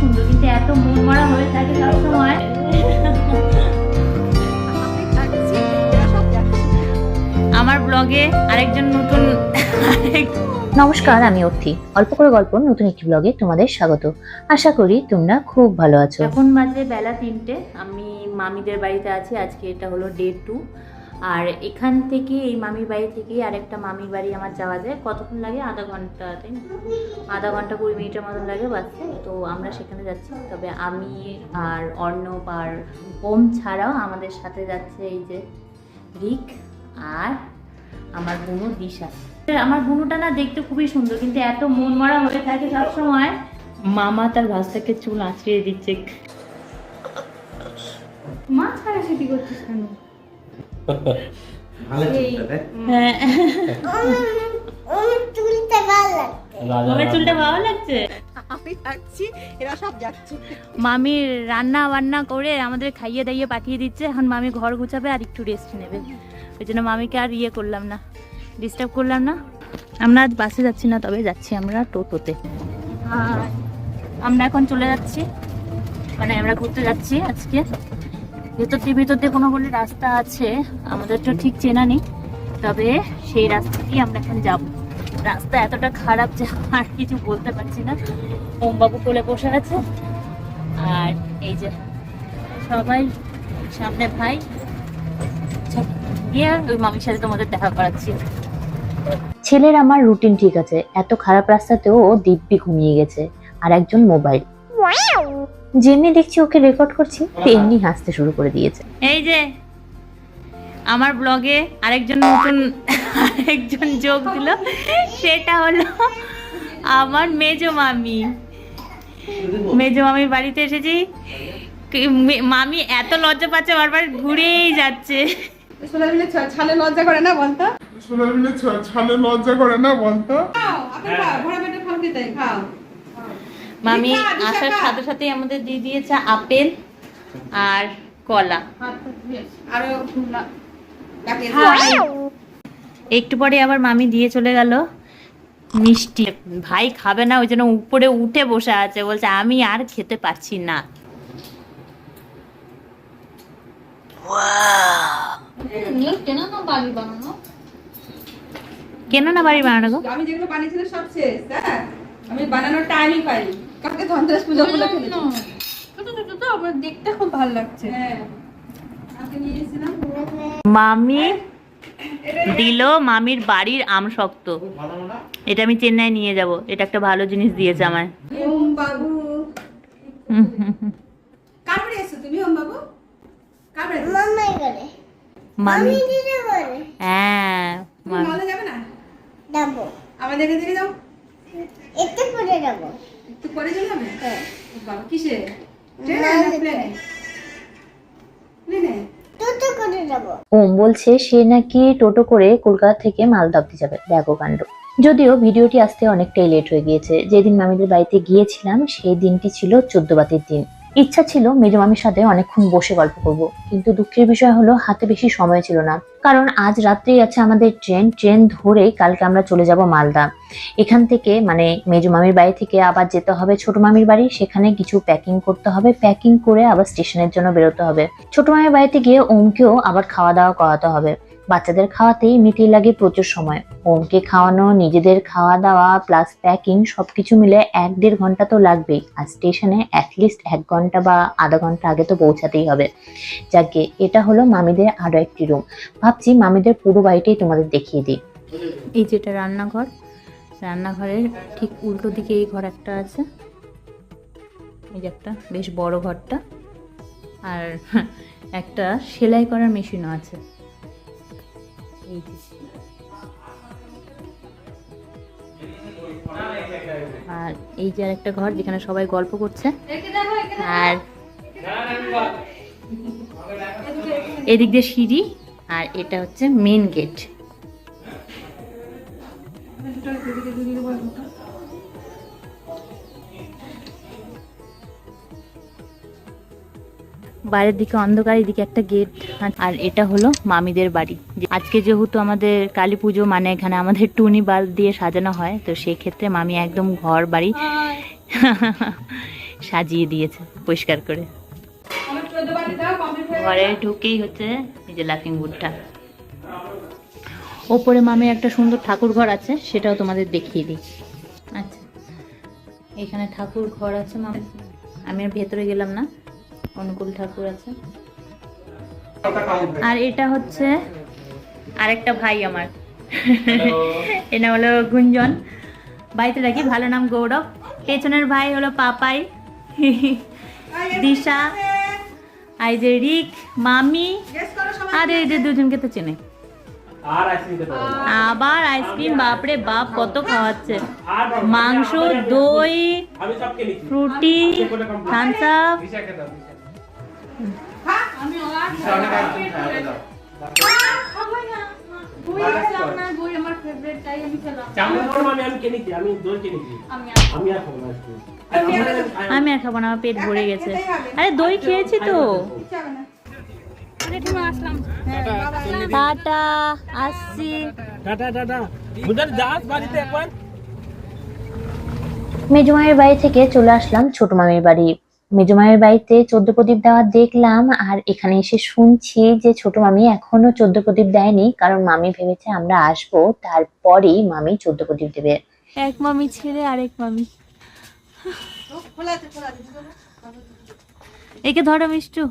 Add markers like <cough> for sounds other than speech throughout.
সুন্দর কিন্তু এত মন মারা হয়ে থাকে সবসময়। আমার ব্লগে আরেকজন নতুন আরেক- নমস্কার আমি অর্থি। অল্প করে গল্প নতুন একটি ব্লগে তোমাদের স্বাগত। আশা করি তোমরা খুব ভালো আছো। এখন বাজে বেলা তিনটে। আমি মামিদের বাড়িতে আছি। আজকে এটা হলো ডে টু আর এখান থেকে এই মামির বাড়ি থেকে আরেকটা মামির বাড়ি আমার যাওয়া যায়। কতক্ষণ লাগে? আধা ঘণ্টা, তাই না? আধা ঘণ্টা কুড়ি মিনিটের মতন লাগে বাসে। তো আমরা সেখানে যাচ্ছি। তবে আমি আর অর্ণব আর ওম ছাড়াও আমাদের সাথে যাচ্ছে এই যে রিক আর আমার বোনু দিশা। আমার বোনুটা না দেখতে খুবই সুন্দর, কিন্তু এত মন মরা হয়ে থাকে সবসময়। মামা তার ভাস্তাকে চুল আঁচড়িয়ে দিচ্ছে। মা ছাড়া সেটি করছিস কেন? মামের যাচ্ছে মামির রান্না বান্না করে আমাদের খাইয়ে দাইয়ে পাঠিয়ে দিচ্ছে। এখন মামি ঘর গুছাবে আর একটু রেস্ট নেবে। ওই জন্য মামিকে আর ইয়ে করলাম না ডিস্টার্ব করলাম না। আমরা আজ বাসে যাচ্ছি না তবে যাচ্ছি আমরা টোটোতে। আমরা এখন চলে যাচ্ছি। মানে আমরা ঘুরতে যাচ্ছি আজকে। ভেতর দিয়ে ভেতর দিয়ে কোনো বলে রাস্তা আছে, আমাদের তো ঠিক চেনা নেই। তবে সেই রাস্তা দিয়ে আমরা এখন যাব। রাস্তা এতটা খারাপ যে আর কিছু বলতে পারছি না। ওমবাবু কোলে বসে আছে। আর এই যে সবাই, সামনে ভাই। গিয়ে ওই মামির সাথে তোমাদের দেখা করাচ্ছি। ছেলের আমার রুটিন ঠিক আছে। এত খারাপ রাস্তাতেও ও দিব্যি ঘুমিয়ে গেছে। আর একজন মোবাইল যেমনি দেখছি ওকে রেকর্ড করছি তেমনি হাসতে শুরু করে দিয়েছে। এই যে আমার ব্লগে আরেকজন নতুন আরেকজন যোগ দিল। সেটা হলো আমার মেজো মামি। মেজো মামির বাড়িতে এসেছি। মামি এত লজ্জা পাচ্ছে বারবার ঘুরেই যাচ্ছে। সোনার মিলে ছালে লজ্জা করে না বলতো? সোনার মিলে ছালে লজ্জা করে না বলতো? খাও আপনি খাও ভরা পেটে ফল খেতে খাও মামি আসার সাথে সাথে আমাদের দিয়ে দিয়েছে আপেল আর কলা। আরও একটু পরে আবার মামি দিয়ে চলে গেল। মিষ্টি। ভাই খাবে না ওই জন্য উপরে উঠে বসে আছে। বলছে আমি আর খেতে পারছি না। কেন না বাড়ি বানানো? আমি যেগুলো বানিয়েছিলাম সব শেষ হ্যাঁ? আমি বানানোর টাইমই পাইনি। কালকে ধনতেরাস পুজো বলে ফেলেছি ছোট ছোট তো আমার দেখতে খুব ভালো লাগছে। হ্যাঁ। মামি দিল মামির বাড়ির আম শক্ত। এটা আমি চেন্নাই নিয়ে যাব। এটা একটা ভালো জিনিস দিয়েছে আমায়। বাবু তুমি বাবু মামি হ্যাঁ মামি। যাবে না? যাব। আমাদের যাও। একটু পরে যাব। যাবে? হ্যাঁ। বাবা কিসে? ট্রেনে না, না না, প্লেনে? প্লেনে টোটো করে যাব। ওম বলছে সে নাকি টোটো করে কলকাতা থেকে মালদা অব্দি যাবে। দেখো কাণ্ড। যদিও ভিডিওটি আসতে অনেকটাই লেট হয়ে গিয়েছে। যেদিন মামিদের বাড়িতে গিয়েছিলাম সেই দিনটি ছিল চোদ্দ বাতির দিন। ইচ্ছা ছিল মেজো মামির সাথে অনেকক্ষণ বসে গল্প করব, কিন্তু দুঃখের বিষয় হলো হাতে বেশি সময় ছিল না। কারণ আজ রাত্রেই আছে আমাদের ট্রেন ট্রেন ধরেই কালকে আমরা চলে যাব মালদা। এখান থেকে মানে মেজো মামির বাড়ি থেকে আবার যেতে হবে ছোট মামির বাড়ি, সেখানে কিছু প্যাকিং করতে হবে প্যাকিং করে আবার স্টেশনের জন্য বেরোতে হবে। ছোট মায়ের বাড়িতে গিয়ে ওমকেও আবার খাওয়া দাওয়া করাতে হবে। বাচ্চাদের খাওয়াতেই এমনিতেই লাগে প্রচুর সময়। ওমকে খাওয়ানো, নিজেদের খাওয়া দাওয়া প্লাস প্যাকিং সবকিছু মিলে এক দেড় ঘণ্টা তো লাগবেই। আর স্টেশনে অ্যাটলিস্ট এক ঘণ্টা বা আধা ঘণ্টা আগে তো পৌঁছাতেই হবে। যাকে, এটা হলো মামিদের আরও একটি রুম ভাবছি মামিদের পুরো বাড়িটাই তোমাদের দেখিয়ে দিই। এই যেটা রান্নাঘর। রান্নাঘরের ঠিক উল্টো দিকে এই ঘর একটা আছে। এই যে একটা, বেশ বড় ঘরটা। আর <laughs> একটা সেলাই করার মেশিনও আছে। এই আর এই যে একটা ঘর যেখানে সবাই গল্প করছে। আর এদিক দিয়ে সিঁড়ি, আর এটা হচ্ছে মেন গেট বাইরের দিকে অন্ধকার এদিকে একটা গেট আর এটা হলো মামিদের বাড়ি। আজকে যেহেতু আমাদের কালী পুজো মানে এখানে আমাদের টুনি বাল্ব দিয়ে সাজানো হয় তো সেই ক্ষেত্রে মামি একদম ঘর বাড়ি সাজিয়ে দিয়েছে পরিষ্কার করে। ঘরে ঢুকেই হচ্ছে এই যে লাফিং বুটটা ওপরে মামে একটা সুন্দর ঠাকুর ঘর আছে সেটাও তোমাদের দেখিয়ে দিই। আচ্ছা। এখানে ঠাকুর ঘর আছে মামে। আমি আর ভেতরে গেলাম না। অনুকূল ঠাকুর আছে। আর এটা হচ্ছে আরেকটা ভাই আমার। <laughs> এটা হলো গুঞ্জন। বাড়িতে রাখি ভালো নাম গৌরব। পেছনের ভাই হলো পাপাই। দিশা। আর যে রিক মামি। গেস করো সবাই। আর এই যে দুজনকে তো চেনে। আবার আইসক্রিম বাপরে বাপ কত খাওয়াচ্ছে। মাংস দই ফ্রুটি থামস আপ আমি আর খাব না, আমার পেট ভরে গেছে। আরে দই খেয়েছি তো। টাটা মেজমায়ের বাড়ি থেকে চলে আসলাম ছোট মামির বাড়ি। মেজমায়ের বাড়িতে চোদ্দ প্রদীপ দেওয়া দেখলাম আর এখানে এসে শুনছি যে ছোট মামি এখনও চোদ্দ প্রদীপ দেয়নি কারণ মামি ভেবেছে আমরা আসব তারপরেই মামি চোদ্দ প্রদীপ দেবে। এক মামি ছেড়ে আরেক মামি। একে ধরো মিষ্টু।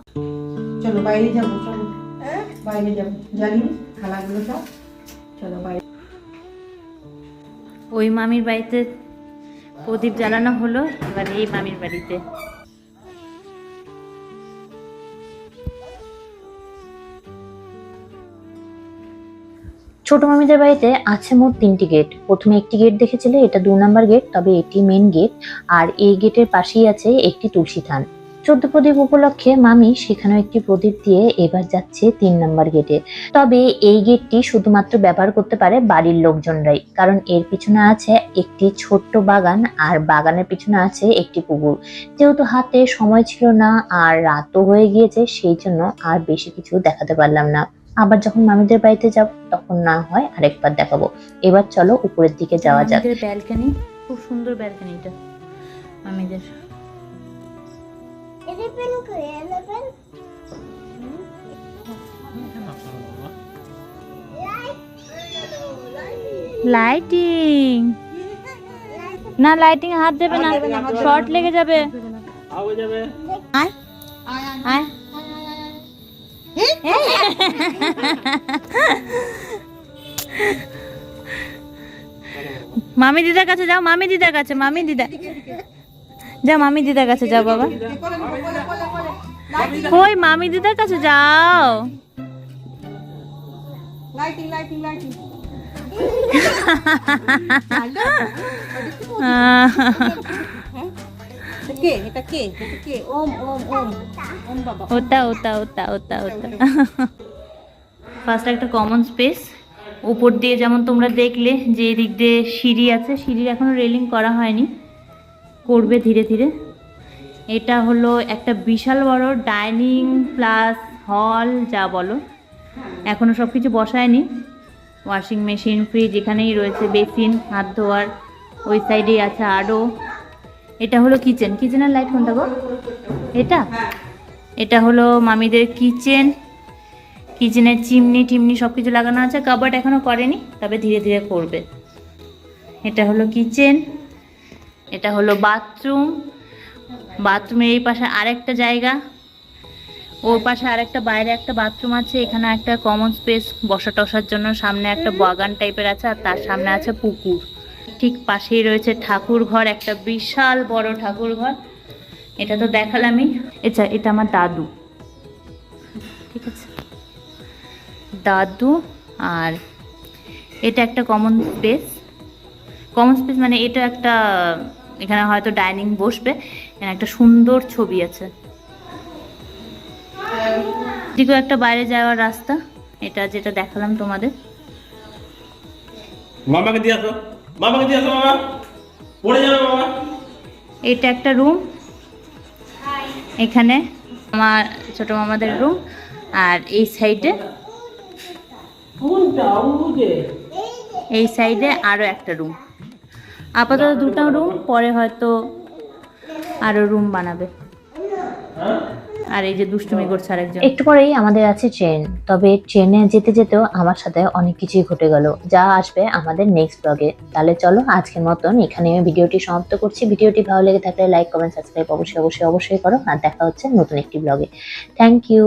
চলো বাইরে যাব চলো। বাইরে যাব। জানি খালাগুলো সব। চলো বাইরে। ওই মামির বাড়িতে প্রদীপ জ্বালানো হলো এবার এই মামির বাড়িতে। ছোট মামিদের বাড়িতে আছে মোট তিনটি গেট। প্রথমে একটি গেট দেখেছিলে, এটা দু নম্বর গেট, তবে এটি মেন গেট, আর এই গেটের পাশেই আছে একটি তুলসী থান। চোদ্দ প্রদীপ উপলক্ষে মামি সেখানেও একটি প্রদীপ দিয়ে এবার যাচ্ছে তিন নম্বর গেটে। তবে এই গেটটি শুধুমাত্র ব্যবহার করতে পারে বাড়ির লোকজনরাই, কারণ এর পিছনে আছে একটি ছোট্ট বাগান, আর বাগানের পিছনে আছে একটি পুকুর। যেহেতু হাতে সময় ছিল না, আর রাতও হয়ে গিয়েছে, সেই জন্য আর বেশি কিছু দেখাতে পারলাম না। আবার যখন মামিদের বাড়িতে যাব তখন না হয় আরেকবার দেখাবো। এবার চলো উপরের দিকে যাওয়া যাক। ব্যালকানি খুব সুন্দর ব্যালকনি ব্যালকানিটা মামিদের। লাইটিং না লাইটিং হাত দেবে না। শর্ট লেগে যাবে। যাবে। আয়। আয়। মামি দিদার কাছে যাও মামি দিদার কাছে মামি দিদা। যাও মামি দিদার কাছে যাও বাবা। ওই মামি দিদার কাছে যাও। লাইটিং লাইটিং লাইটিং কে? এটা কে? এটা কে? ওম ওম ওম। ওম বাবা। ওটা ওটা ওটা ওটা ওটা। ফার্স্ট একটা কমন স্পেস উপর দিয়ে যেমন তোমরা দেখলে যে এদিক দিয়ে সিঁড়ি আছে, সিঁড়ির এখনও রেলিং করা হয়নি। করবে ধীরে ধীরে। এটা হলো একটা বিশাল বড় ডাইনিং প্লাস হল যা বলো। এখনও সব কিছু বসায়নি। ওয়াশিং মেশিন ফ্রিজ এখানেই রয়েছে বেসিন হাত ধোয়ার। ওই সাইডেই আছে আরও এটা হলো কিচেন কিচেনের লাইট কোনটা গো? এটা? এটা হলো মামিদের কিচেন কিচেনের চিমনি টিমনি সব কিছু লাগানো আছে। কাবার্ড এখনও করেনি, তবে ধীরে ধীরে করবে। এটা হলো কিচেন এটা হলো বাথরুম বাথরুমের এই পাশে আরেকটা জায়গা। ওর পাশে আরেকটা, বাইরে একটা বাথরুম আছে। এখানে একটা কমন স্পেস বসা টসার জন্য সামনে একটা বাগান টাইপের আছে আর তার সামনে আছে পুকুর। ঠিক পাশেই রয়েছে ঠাকুর ঘর একটা বিশাল বড় ঠাকুর ঘর এটা তো দেখালামই। আচ্ছা এটা আমার দাদু। ঠিক আছে। দাদু আর এটা একটা কমন স্পেস কমন স্পেস মানে এটা একটা এখানে হয়তো ডাইনিং বসবে। এখানে একটা সুন্দর ছবি আছে। এদিকেও একটা বাইরে যাওয়ার রাস্তা। এটা যেটা দেখালাম তোমাদের। মামাকে দিয়ে আসো। মামাকে দিয়ে আসো মামা পড়ে যাবে মামা এটা একটা রুম এখানে আমার ছোট মামাদের রুম আর এই সাইডে এই সাইডে আরও একটা রুম আপাতত দুটো রুম পরে হয়তো আরও রুম বানাবে। আর এই যে দুষ্টুমি করছে আরেকজন। একটু পরেই আমাদের আছে ট্রেন তবে ট্রেনে যেতে যেতেও আমার সাথে অনেক কিছুই ঘটে গেল। যা আসবে আমাদের নেক্সট ব্লগে তাহলে চলো আজকের মতন এখানে আমি ভিডিওটি সমাপ্ত করছি। ভিডিওটি ভালো লেগে থাকলে লাইক কমেন্ট সাবস্ক্রাইব অবশ্যই অবশ্যই অবশ্যই করো। আর দেখা হচ্ছে নতুন একটি ব্লগে থ্যাংক ইউ